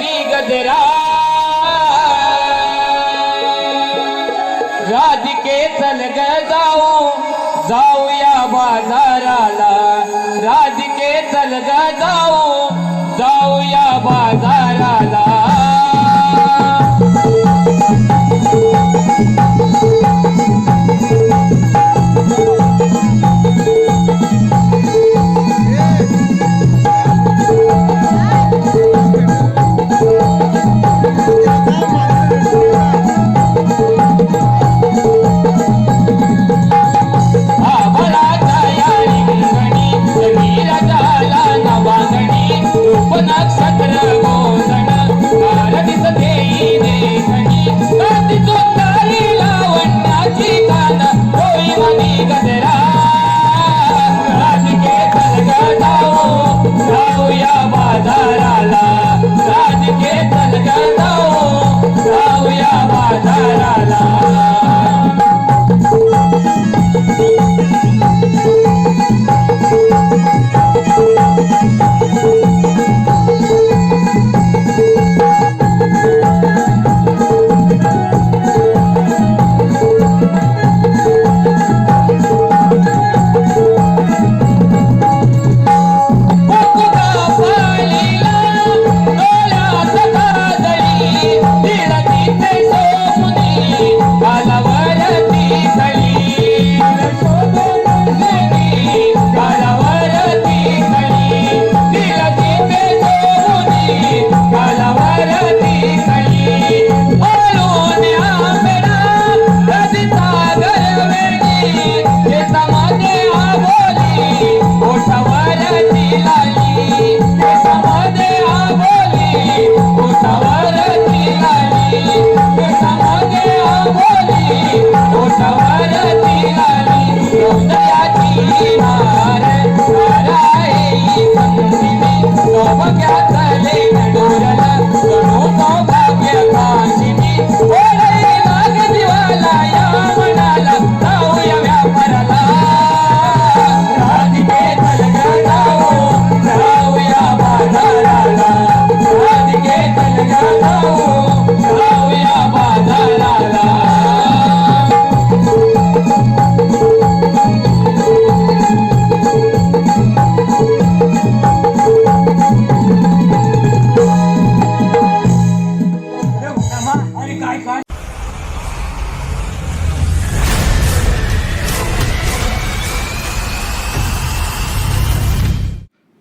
गदरा गजरा। राधिके चल ग जाओ जाऊया बाजाराला। राधिके चल ग जाऊ Thank you.